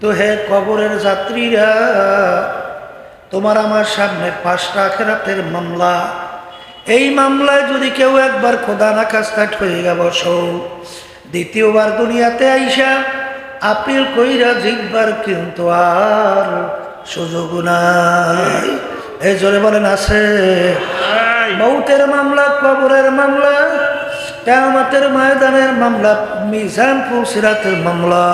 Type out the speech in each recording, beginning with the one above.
তো হে কবরের যাত্রীরা তোমার আমার সামনে পাঁচটা খেরাতের মামলা। এই মামলায় যদি কেউ একবার খোদা না কাস্তাট হয়ে গেল সৌ দ্বিতীয়বার দুনিয়াতে আইসা আপিল কইরা জিতবার কিন্তু আর সুযোগ নাই। এই জোরে বলেন আছে? মৌতের মামলা কবরের মামলা কেয়ামতের ময়দানের মামলা মিজান ফুসিরাতের মামলা।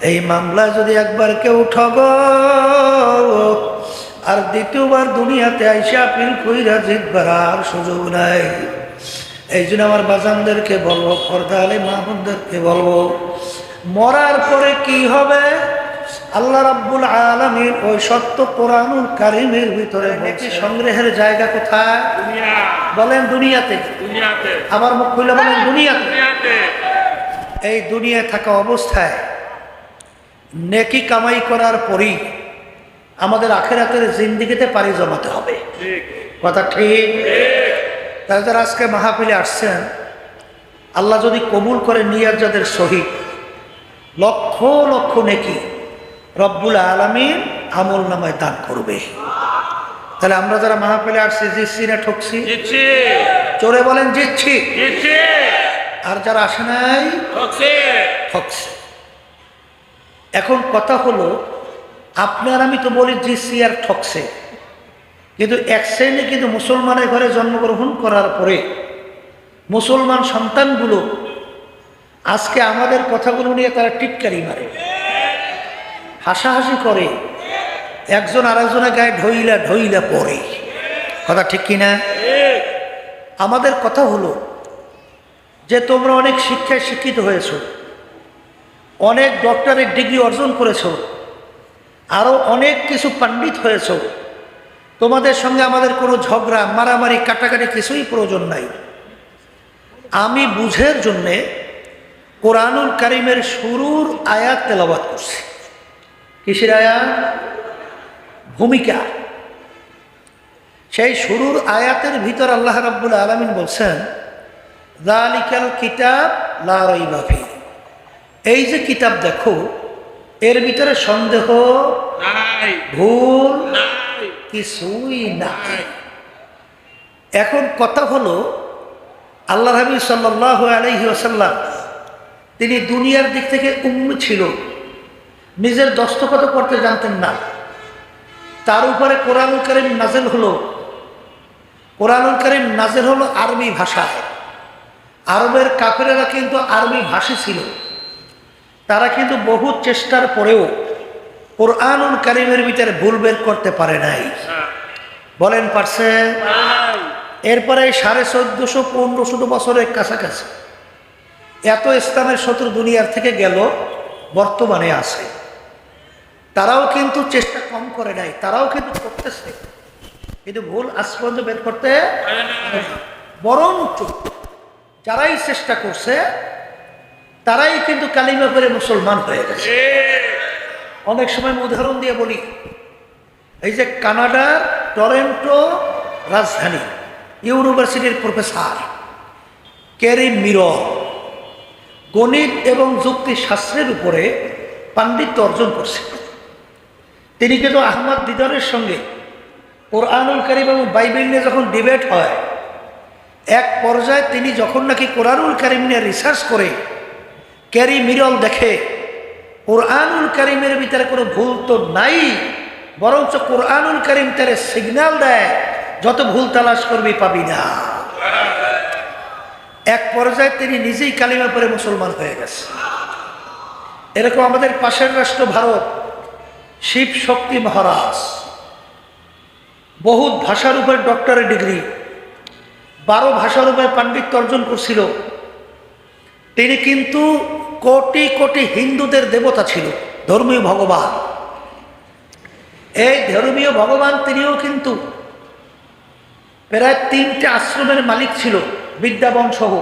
এই মামলা যদি একবার কেউ ঠগ আর দ্বিতীয়বার দুনিয়াতে আইসা আপিল কইরা জিতবার আর সুযোগ নাই। এই জন্য আমার বাজানদেরকে বলব আলী মাহমুদদেরকে বলব মরার পরে কি হবে? আল্লাহ রাব্বুল আলমীর ওই সত্য কোরআনুল কারিমের ভিতরে বলছে সংগ্রহের জায়গা কোথায়? বলেন দুনিয়াতে। আমার মুখ খুলে বলেন দুনিয়াতে। দুনিয়াতে। এই দুনিয়ায় থাকা অবস্থায় নেকি কামাই করার পরই আমাদের আখেরাতের জিন্দিগিতে পাড়ি জমাতে হবে। কথা ঠিক? তাই যারা আজকে মাহফিলে আসছেন আল্লাহ যদি কবুল করে নিয়ার যাদের শহীদ লক্ষ লক্ষ নেকি রব্বুল আলমিন আমল নামায় দান করবে। তাহলে আমরা যারা মাহফিলে আসছি জিতছি না ঠকছি? চোরে বলেন জিতছি। আর যারা আসে নাই ঠকছে। এখন কথা হলো, আপনার আমি তো বলি জিতছি আর ঠকছে। কিন্তু এক শ্রেণি কিন্তু মুসলমানের ঘরে জন্মগ্রহণ করার পরে মুসলমান সন্তানগুলো আজকে আমাদের কথাগুলো নিয়ে তারা টিটকারি মারে, হাসাহাসি করে, একজন আরেকজনের গায়ে ঢইলা ঢইলা পড়ে। কথা ঠিক কিনা আমাদের কথা হলো যে তোমরা অনেক শিক্ষায় শিক্ষিত হয়েছ অনেক ডক্টরের ডিগ্রি অর্জন করেছ আরও অনেক কিছু পণ্ডিত হয়েছ। তোমাদের সঙ্গে আমাদের কোনো ঝগড়া, মারামারি, কাটাকাটি কিছুই প্রয়োজন নাই। আমি বুঝের জন্যে কোরআনুল কারিমের শুরুর আয়াত তেলাবাদ করছি। কিসের আয়াত? ভূমিকা। সেই শুরুর আয়াতের ভিতর আল্লাহ রাব্বুল আলমিন বলছেন দালিকাল কিতাব লাফি এই যে কিতাব দেখো এর ভিতরে সন্দেহ নাই। ভুল নাই। কিছুই নাই। এখন কথা হলো আল্লাহ হাবিব সাল্লাহ আলহি আসাল্লাম তিনি দুনিয়ার দিক থেকে উম্ম ছিল। নিজের দস্তখত করতে জানতেন না। তার উপরে কোরআনুল করিম নাজেল হলো। কোরআনুল করিম নাজেল হলো আরবি ভাষায়। আরবের কাফেরেরা কিন্তু আরবি ভাষী ছিল। তারা কিন্তু বহু চেষ্টার পরেও কোরআনুল করিমের ভিতরে ভুল বের করতে পারে নাই। বলেন, পারছে এরপরে সাড়ে চোদ্দশো, পনেরোশো বছরের কাছাকাছি এত ইসলামের শত্রু দুনিয়ার থেকে গেল, বর্তমানে আছে তারাও কিন্তু চেষ্টা কম করে নাই, তারাও কিন্তু করতেছে কিন্তু ভুল আজ বের করতে। বরঞ্চ যারাই চেষ্টা করছে তারাই কিন্তু কালিমা করে মুসলমান হয়ে গেছে। অনেক সময় আমি উদাহরণ দিয়ে বলি এই যে কানাডার টরেন্টো রাজধানী ইউনিভার্সিটির প্রফেসর ক্যারি মিরর গণিত এবং যুক্তি শাস্ত্রের উপরে পাণ্ডিত্য অর্জন করছে। তিনি কিন্তু আহমদ দিদারের সঙ্গে কোরআনুল করিম এবং বাইবেল নিয়ে যখন ডিবেট হয় এক পর্যায়ে তিনি যখন নাকি কোরআনুল করিম নিয়ে রিসার্চ করে ক্যারি মিরল দেখে, কোরআনুল করিমের ভিতরে কোনো ভুল তো নাই, বরঞ্চ কোরআনুল করিম তার সিগন্যাল দেয়, যত ভুল তালাশ করবি পাবি না। এক পর্যায়ে তিনি নিজেই কালিমা পরে মুসলমান হয়ে গেছে। এরকম আমাদের পাশের রাষ্ট্র ভারত, শিব শক্তি মহারাজ, বহুত ভাষার উপরে ডক্টরের ডিগ্রি বারো ভাষার উপরে পাণ্ডিত্য অর্জন করছিল। তিনি কিন্তু কোটি কোটি হিন্দুদের দেবতা ছিল, ধর্মীয় ভগবান। এই ধর্মীয় ভগবান তিনিও কিন্তু প্রায় তিনটে আশ্রমের মালিক ছিল, বিদ্যাবন সহ।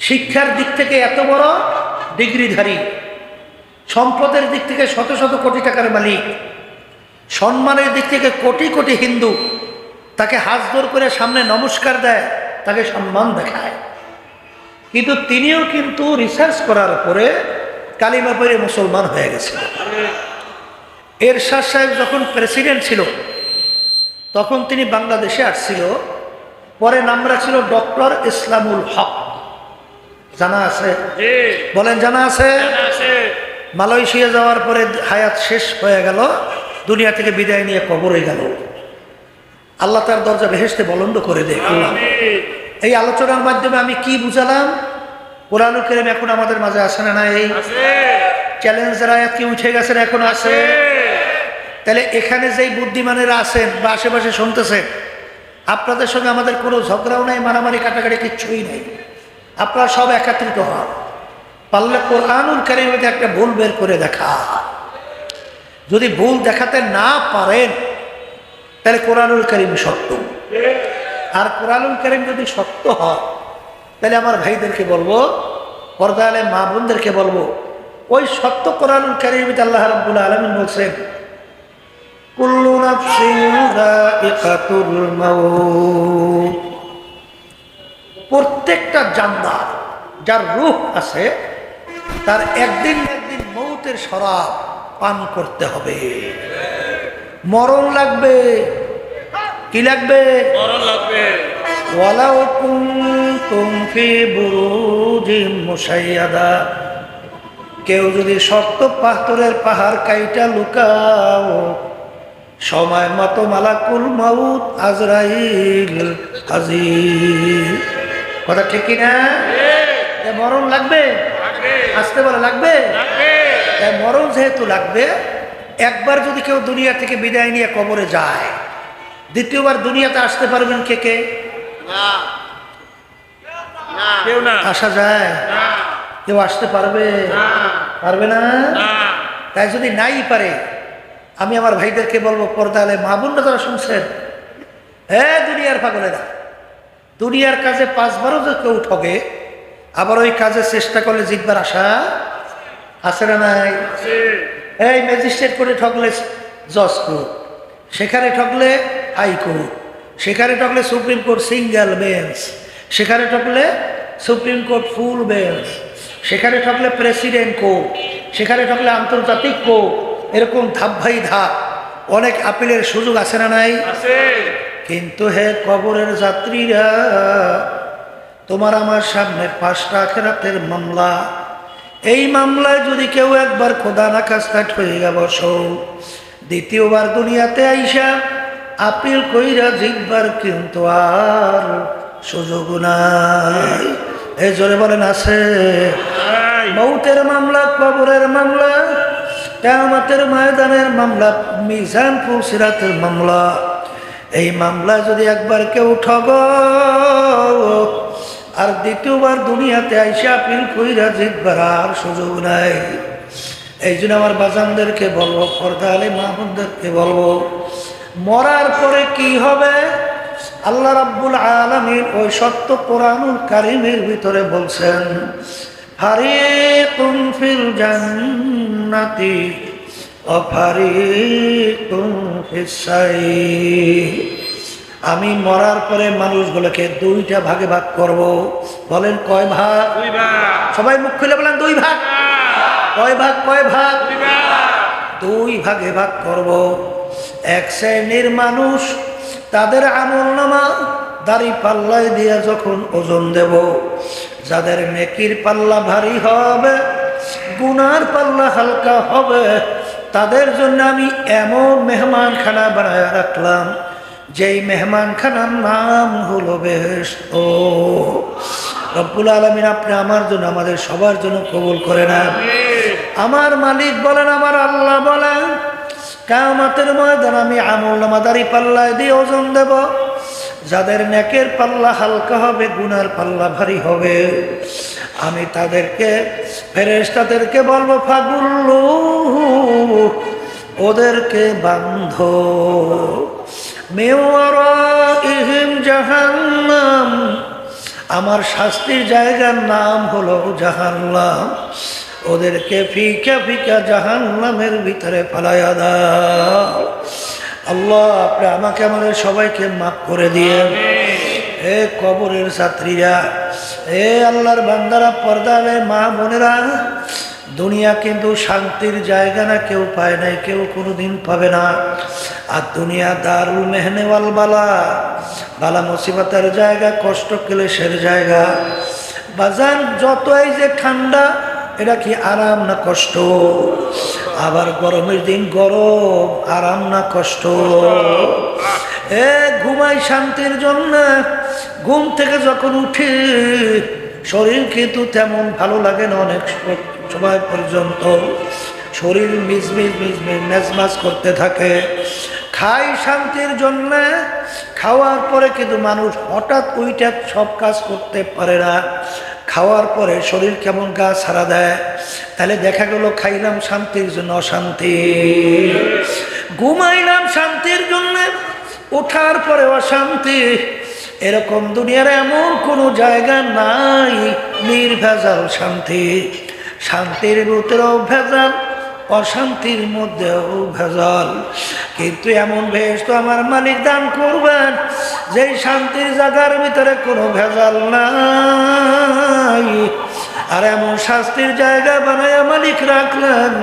শিক্ষার দিক থেকে এত বড় ডিগ্রিধারী, সম্পদের দিক থেকে শত শত কোটি টাকার মালিক, সম্মানের দিক থেকে কোটি কোটি হিন্দু, তাকে হাত করে সামনে নমস্কার দেয়, তাকে সম্মান দেখায়। কিন্তু তিনিও কিন্তু রিসার্চ করার পরে কালিমা পরে মুসলমান হয়ে গেছিল এরশাদ সাহেব যখন প্রেসিডেন্ট ছিল তখন তিনি বাংলাদেশে আসছিল পরে নামরা ছিল ডক্টর ইসলামুল হক। জানা আছে? বলেন জানা আছে? মালয়েশিয়া যাওয়ার পরে হায়াত শেষ হয়ে গেল দুনিয়া থেকে বিদায় নিয়ে কবরে গেল। আল্লাহ তার দরজা ভেসতে বলন্দ করে দেয় আল্লাহ। এই আলোচনার মাধ্যমে আমি কি বুঝালাম? কোরআনুল করিম এখন আমাদের মাঝে আসে না না এই? চ্যালেঞ্জের আয়াত কি উঠে গেছেন এখন আছে তাহলে এখানে যেই বুদ্ধিমানেরা আছেন বা আশেপাশে শুনতেছেন আপনাদের সঙ্গে আমাদের কোনো ঝগড়াও নাই মারামারি কাটাকাটি কিচ্ছুই নেই। আপনারা সব একাত্রিত হন। পারলে কোরআনুল কারিমেতে একটা ভুল বের করে দেখা। যদি ভুল দেখাতে না পারেন তাহলে কোরআনুল করিম সত্য। আর কোরআনুল করিম যদি সত্য হয়, তাহলে আমার ভাইদেরকে বলব পর্দা আলে মা বোনদেরকে বলব, ওই সত্য কোরআনুল করিমিতে আল্লাহ রাব্বুল আলামিন বলছেন প্রত্যেকটা জানদার, যার রূহ আছে, তার একদিন একদিন মৌতের শরাব পান করতে হবে। মরণ লাগবে কি লাগবে? মরণ লাগবে। ওয়ালাউ কুনতুম ফি বুরুজিম মুশাইয়াদা। কেউ যদি শক্ত পাথরের পাহাড় কাইটা লুকাও সময় মতো মালাকুল মাউত আজরাইল হাজির। কথা ঠিক কি না? এ মরণ লাগবে? আসতে বলে লাগবে? মরণ যেহেতু লাগবে একবার যদি কেউ দুনিয়া থেকে বিদায় নিয়ে কবরে যায় দ্বিতীয়বার দুনিয়াতে আসতে পারবেন কে কে? কেউ না। আসা যায়। কেউ আসতে পারবে? পারবে না? তাই যদি নাই পারে আমি আমার ভাইদেরকে বলব পর্দা আলে মা বোনরা যারা শুনছেন হ্যাঁ দুনিয়ার পাগলেরা দুনিয়ার কাজে পাঁচবারও যে কেউ ঠগে আবার ওই কাজে চেষ্টা করলে জিতবার আশা আছে না নাই? এই ম্যাজিস্ট্রেট করে ঠকলে জজ কোর্ট সেখানে ঠকলে হাইকোর্ট সেখানে ঠকলে সুপ্রিম কোর্ট সিঙ্গেল বেঞ্চ। সেখানে ঠকলে সুপ্রিম কোর্ট ফুল বেঞ্চ। সেখানে ঠকলে প্রেসিডেন্ট কোর্ট। সেখানে ঠকলে আন্তর্জাতিক কোর্ট। এরকম ধাপ ভাই ধাপ অনেক আপিলের সুযোগ আছে না নাই? কিন্তু হে কবরের যাত্রীরা তোমার আমার সামনে পাঁচটা আখেরাতের মামলা। এই মামলায় যদি কেউ একবার খোদা না কাস্তাট হয়ে গেল দ্বিতীয়বার দুনিয়াতে আইসা আপিল কইরা জিতবার কিন্তু আর সুযোগ নাই। এই জোরে বলেন আছে। মৌতের মামলা কবরের মামলা কেয়ামতের ময়দানের মামলা মিজান ফুলসিরাতের মামলা। এই মামলা যদি একবার কেউ ঠগ আর দ্বিতীয়বার দুনিয়াতে আইসা আপিল কইরা জিতবার আর সুযোগ নাই। এই জন্য আমার বাজানদেরকে বলব পর্দা আলী মাহমুদদেরকে বলব মরার পরে কি হবে? আল্লাহ রাব্বুল আলমীর ওই সত্য কোরআনুল কারিমের ভিতরে বলছেন জান্নাতি আমি মরার পরে মানুষগুলোকে দুইটা ভাগে ভাগ করব। বলেন কয় ভাগ? সবাই মুখ খুলে বলেন দুই ভাগ। কয় ভাগ? কয় ভাগ। দুই ভাগে ভাগ করব। এক শ্রেণির মানুষ তাদের আমল নামা দাড়ি পাল্লায় দিয়ে যখন ওজন দেব যাদের নেকির পাল্লা ভারী হবে গুনার পাল্লা হালকা হবে তাদের জন্য আমি এমন মেহমানখানা বানায় রাখলাম যেই মেহমানখানার নাম হলো বেশ ও রব্বুল আলমিন আপনি আমার জন্য আমাদের সবার জন্য কবুল করে নেন। আমার মালিক বলেন আমার আল্লাহ বলেন কামাতের ময়দান আমি আমল নামাদারি পাল্লায় দিয়ে ওজন দেব। যাদের নেকের পাল্লা হালকা হবে, গুনার পাল্লা ভারী হবে। আমি তাদেরকে, ফেরেশতাদেরকে বলব ফাগুল্লু ওদেরকে বান্ধ আমার শাস্তির জায়গার নাম হলো জাহান্নাম। ওদেরকে ফিকা ফিকা জাহান্নামের ভিতরে ফালাইয়া দাও। আল্লাহ আপনি আমাকে আমাদের সবাইকে মাফ করে দিয়ে এ কবরের ছাত্রীরা এ আল্লাহর বান্দারা পর্দালে মা বোনেরা দুনিয়া কিন্তু শান্তির জায়গা না কেউ পায় নাই কেউ কোনো দিন পাবে না। আর দুনিয়া দারুল মেহনেওয়াল বালা। বালা মুসিবতের জায়গা কষ্ট ক্লেশের জায়গা। বাজার যতই যে ঠান্ডা এটা কি আরাম না কষ্ট? আবার গরমের দিন গরম, আরাম না কষ্ট? এ, ঘুমাই শান্তির জন্য। ঘুম থেকে যখন উঠি, শরীর কিন্তু তেমন ভালো লাগে না অনেক সময় পর্যন্ত। শরীর মিজমিজ মিজমিজ মেজমাজ করতে থাকে। খাই শান্তির জন্য। খাওয়ার পরে কিন্তু মানুষ হঠাৎ ওইটা সব কাজ করতে পারে না। খাওয়ার পরে শরীর কেমন গা ছাড়া দেয়? তাহলে দেখা গেল খাইলাম শান্তির জন্য অশান্তি। ঘুমাইলাম শান্তির জন্য, ওঠার পরে অশান্তি। এরকম দুনিয়ার এমন কোনো জায়গা নাই, নির্ভেজাল শান্তি। শান্তির ভিতরেও ভেজাল, অশান্তির মধ্যেও ভেজাল। কিন্তু এমন ভেস তো আমার মালিক দান করবেন, যেই শান্তির জায়গার ভিতরে কোনো ভেজাল নাই। আর এমন শাস্তির জায়গা বানায় মালিক রাখলেন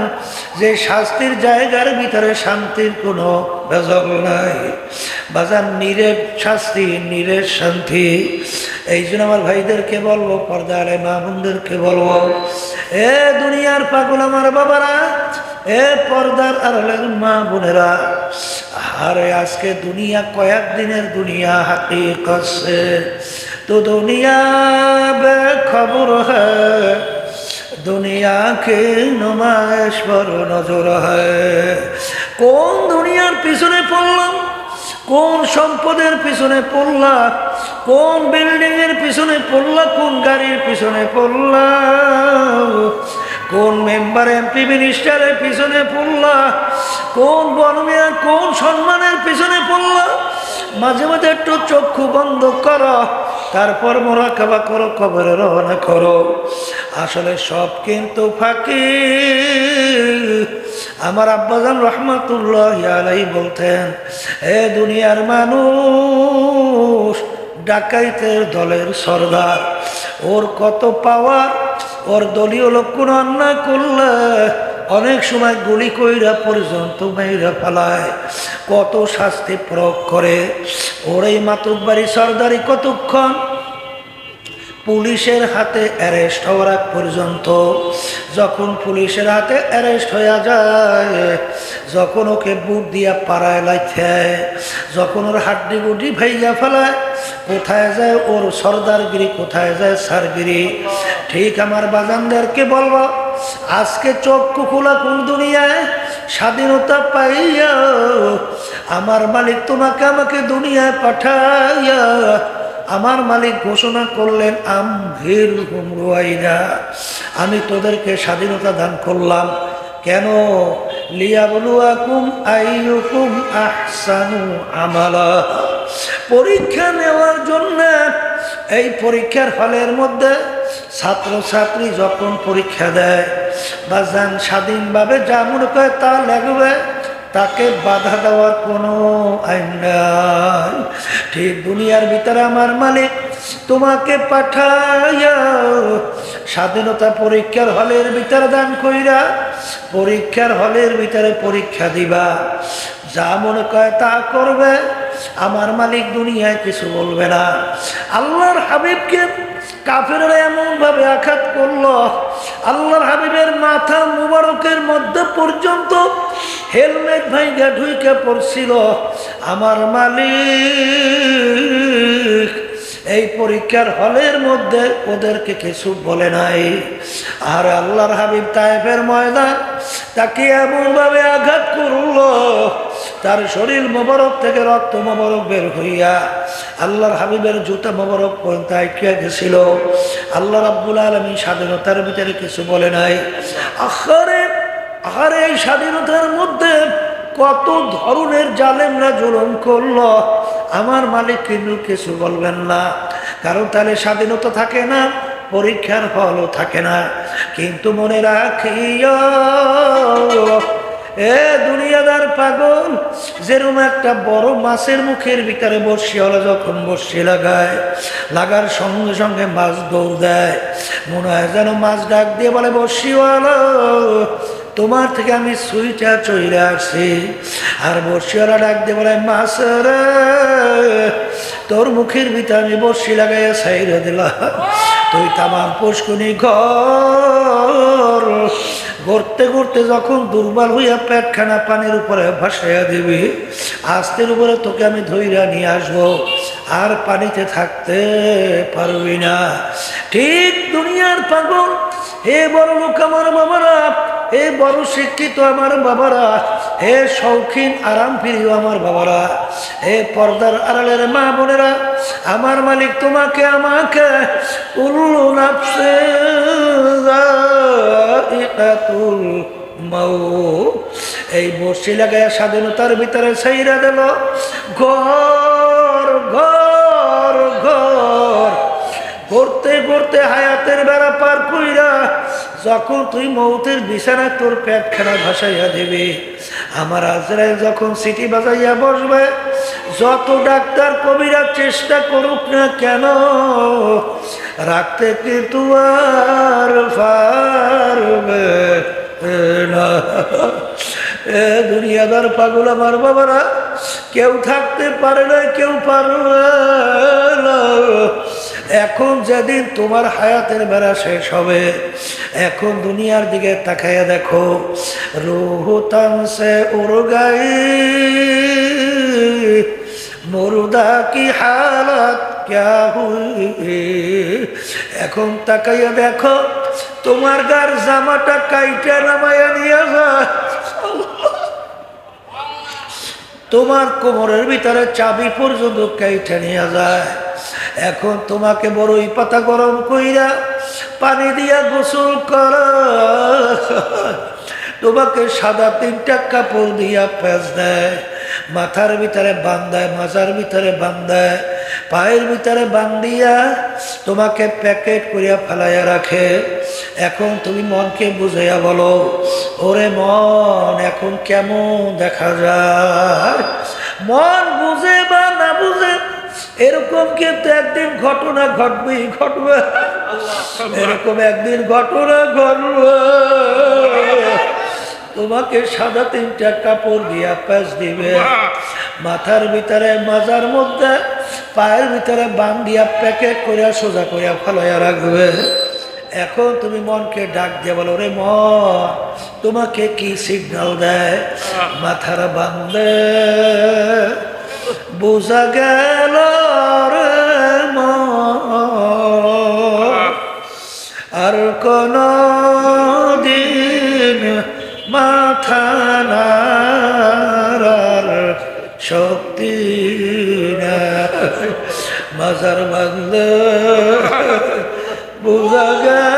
যে শাস্তির জায়গার ভিতরে শান্তির কোনো ভেজাল নাই। বাজার নিরের শাস্তি নিরের শান্তি। এই জন্য আমার ভাইদেরকে বলব, পর্দার মা বোনদেরকে বলব, এ দুনিয়ার পাগল আমার বাবারা, এ পর্দার আর মা বোনেরা আরে আজকে দুনিয়া কয়েক দিনের দুনিয়া হাতে কষে তো দুনিয়া বে খবর হ্যাঁ দুনিয়া কে নুমাইশ বড় নজর হয় কোন দুনিয়ার পিছনে পড়লাম, কোন সম্পদের পিছনে পড়লা কোন বিল্ডিং এর পিছনে পড়লা কোন গাড়ির পিছনে পড়লা কোন মেম্বার, এমপি, মিনিস্টারের পিছনে পড়লা কোন বনমিয়ার কোন সম্মানের পিছনে পড়লা মাঝে মাঝে একটু চক্ষু বন্ধ করো তারপর মোরা খাবা করো, কবরে রওনা করো। আসলে সব কিন্তু ফাঁকি আমার আব্বাজান রহমাতুল্লাহ আলাই বলতেন, এ দুনিয়ার মানুষ ডাকাইতের দলের সর্দার। ওর কত পাওয়ার, ওর দলীয় লোক কোনো অন্যায় করলে অনেক সময় গুলি কইরা পর্যন্ত মেয়েরা ফেলায়। কত শাস্তি প্রয়োগ করে। ওর এই মাতুক বাড়ি সর্দারি কতক্ষণ? পুলিশের হাতে অ্যারেস্ট হওয়ার আগ পর্যন্ত। যখন পুলিশের হাতে অ্যারেস্ট হয়ে যায়, যখন ওকে বুট দিয়া পাড়ায় লাইছে যখন ওর হাড্ডি গুড্ডি ভাইয়া ফেলায়, কোথায় যায় ওর সর্দারগিরি, কোথায় যায় সারগিরি? ঠিক আমার বাজানদেরকে বলব আজকে চক্ষু খোলা কোন দুনিয়ায়? স্বাধীনতা পাইয়া আমার মালিক তোমাকে আমাকে দুনিয়ায় পাঠাইয়া আমার মালিক ঘোষণা করলেন, আমভির হুমরুয়াইরা, আমি তোদেরকে স্বাধীনতা দান করলাম। কেন? পরীক্ষা নেওয়ার জন্য, এই পরীক্ষার হলের মধ্যে ছাত্রছাত্রী যখন পরীক্ষা দেয় বা যান স্বাধীনভাবে যা মনে করে তা লাগবে, তাকে বাধা দেওয়ার কোনো আইন নাই। ঠিক দুনিয়ার ভিতরে আমার মালিক তোমাকে পাঠাইয়া স্বাধীনতা পরীক্ষার হলের ভিতরে দান কইরা পরীক্ষার হলের ভিতরে পরীক্ষা দিবা। যা মনে করে তা করবে, আমার মালিক দুনিয়ায় কিছু বলবে না। আল্লাহর হাবিবকে কাফেরা এমনভাবে আঘাত করল, আল্লাহর হাবিবের মাথা মুবারকের মধ্যে পর্যন্ত হেলমেট ভাইগা ঢুইকে পড়ছিল। আমার মালিক এই পরীক্ষার হলের মধ্যে ওদেরকে কিছু বলে নাই। আর আল্লাহর হাবিব তাইফের ময়দান তাকে এমনভাবে আঘাত করল, তার শরীর মোবারক থেকে রক্ত মোবারক বের হইয়া আল্লাহর হাবিবের জুতা মোবারক পর্যন্ত আইকিয়া গেছিল। আল্লাহ রাব্বুল আলমী স্বাধীনতার ভিতরে কিছু বলে নাই। আখারে আহারে এই স্বাধীনতার মধ্যে কত ধরনের জালেমরা জুলুম করল, আমার মালিক কিন্তু কিছু বলবেন না। কারণ তাহলে স্বাধীনতা থাকে না, পরীক্ষার ফলও থাকে না। কিন্তু মনে রাখিও, এ দুনিয়াদার পাগল, যেরকম একটা বড় মাছের মুখের ভিতরে বসিওয়ালা যখন বসি লাগায়, লাগার সঙ্গে সঙ্গে মাছ দৌড় দেয়, মনে হয় যেন মাছ ডাক দিয়ে বলে বসিওয়ালা তোমার থেকে আমি সুইটা চইলে আসি আর বসিওয়ালা ডাক দিয়ে বলে, মাছ রে তোর মুখের ভিতরে আমি বসি লাগাইয়া সাইরে দিলাম। তুই তামাম পুষ্কুনি ঘর। গড়তে গড়তে যখন দুর্বল হইয়া পেটখানা পানির উপরে ভাসাইয়া দিবি, আস্তের উপরে তোকে আমি ধৈর্য নিয়ে আসব। আর পানিতে থাকতে পারবি না। ঠিক দুনিয়ার পাগল হে বড় লোক আমার বাবারা হে বড় শিক্ষিত আমার বাবারা, হে শৌখিন আরাম প্রিয় আমার বাবারা, হে পর্দার আড়ালের মা বোনেরা, আমার মালিক তোমাকে, আমাকে, উল্লু। এই বসি লাগায় স্বাধীনতার ভিতরে সেইরা দিল ঘর ঘর করতে হায়াতের বেড়া পার কইরা যখন তুই মৌতের বিছানায় তোর পেটখানা ভাসাইয়া দিবি, আমার আজরাইল যখন সিটি বাজাইয়া বসবে, যত ডাক্তার কবিরা চেষ্টা করুক না কেন, রাখতে কিন্তু আর পারবে না। এ দুনিয়াদার পাগল আমার বাবারা, কেউ থাকতে পারে না কেউ পারবে না। এখন যেদিন তোমার হায়াতের বেড়া শেষ হবে, এখন দুনিয়ার দিকে তাকাইয়া দেখো রোহতান সে উড়গাই মুর্দা কি হালত, ক্যা এখন তাকাইয়া দেখো, তোমার গার জামাটা কাইটা নামাইয়া নিয়ে যায় তোমার কোমরের ভিতরে চাবি পর্যন্ত কাইটা নিয়ে যায়। এখন তোমাকে বড়ই পাতা গরম কইরা পানি দিয়া গোসল কর। তোমাকে সাদা তিনটা কাপড় দিয়া প্যাঁচ দেয়, মাথার ভিতরে বান্ধায় মাজার ভিতরে বান্ধায় পায়ের ভিতরে বান্ধিয়া তোমাকে প্যাকেট করিয়া ফেলাইয়া রাখে। এখন তুমি মনকে বুঝাইয়া বলো, ওরে মন, এখন কেমন দেখা যায়? মন বুঝে বা না বুঝে এরকম কিন্তু একদিন ঘটনা ঘটবেই ঘটবে। এরকম একদিন ঘটনা ঘটবে। তোমাকে সাদা তিনটা কাপড় দিয়া প্যাঁচ দিবে। মাথার ভিতরে মাজার মধ্যে পায়ের ভিতরে বান দিয়া প্যাকেট করিয়া সোজা করিয়া ফলাইয়া রাখবে। এখন তুমি মনকে ডাক দিয়ে বলো রে মন তোমাকে কি সিগন্যাল দেয়? মাথার বান্ধে বোঝা গেল আর কোন দিন মাথা নাড়ার শক্তি মাজার বান্ধ বোঝা গেল